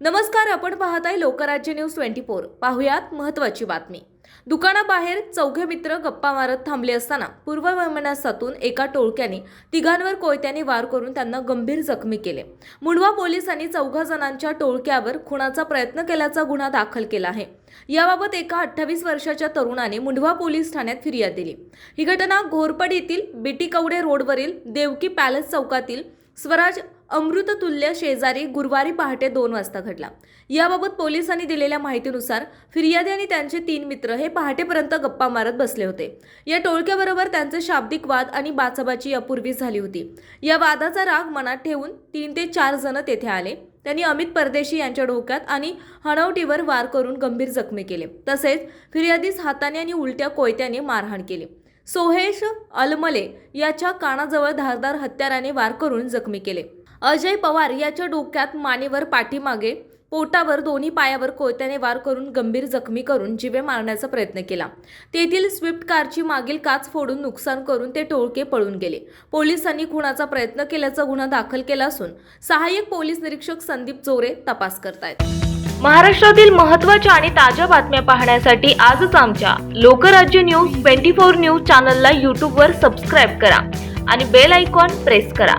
नमस्कार आपण पाहत आहे लोकराज्य न्यूज ट्वेंटी फोर. पाहुयात महत्वाची बातमी. दुकानाबाहेर चौघे मित्र गप्पा मारत थांबले असताना पूर्व वैमनस्यातून एका टोळक्याने तिघांवर कोयत्याने वार करून त्यांना गंभीर जखमी केले. मुंडवा पोलिसांनी चौघा जणांच्या टोळक्यावर खुनाचा प्रयत्न केल्याचा गुन्हा दाखल केला आहे. याबाबत एका अठ्ठावीस वर्षाच्या तरुणाने मुंडवा पोलीस ठाण्यात फिर्याद दिली. ही घटना घोरपड येथील बेटी कवडे रोडवरील देवकी पॅलेस चौकातील स्वराज अमृततुल्य शेजारी गुरुवारी पहाटे दोन वाजता घडला. याबाबत पोलिसांनी दिलेल्या माहितीनुसार फिर्यादी आणि त्यांचे तीन मित्र हे पहाटेपर्यंत गप्पा मारत बसले होते. या टोळक्याबरोबर त्यांचे शाब्दिक वाद आणि बाचाबाची अपूर्वी झाली होती. या वादाचा राग मनात ठेवून तीन ते चार जण तेथे आले. त्यांनी अमित परदेशी यांच्या डोक्यात आणि हणवटीवर वार करून गंभीर जखमी केले. तसेच फिर्यादीस हाताने आणि उलट्या कोयत्याने मारहाण केली. सोहेश अलमले याच्या कानाजवळ धारदार हत्याराने वार करून जखमी केले. अजय पवार याच्या डोक्यात मानेवर पाठीमागे पोटावर दोन्ही पायावर कोयत्याने वार करून गंभीर जखमी करून जिवे मारण्याचा प्रयत्न केला. तेथील स्विफ्ट कारची मागील काच फोडून नुकसान करून ते टोळके पळून गेले. पोलिसांनी खुनाचा प्रयत्न केल्याचा गुन्हा दाखल केला असून सहाय्यक पोलीस निरीक्षक संदीप जोरे तपास करतायत. महाराष्ट्रातील महत्त्वाच्या आणि ताज्या बातम्या पाहण्यासाठी आजच आमच्या Lokrajya news twenty four news चॅनलला यूट्यूबवर सबस्क्राईब करा आणि बेल आयकॉन प्रेस करा.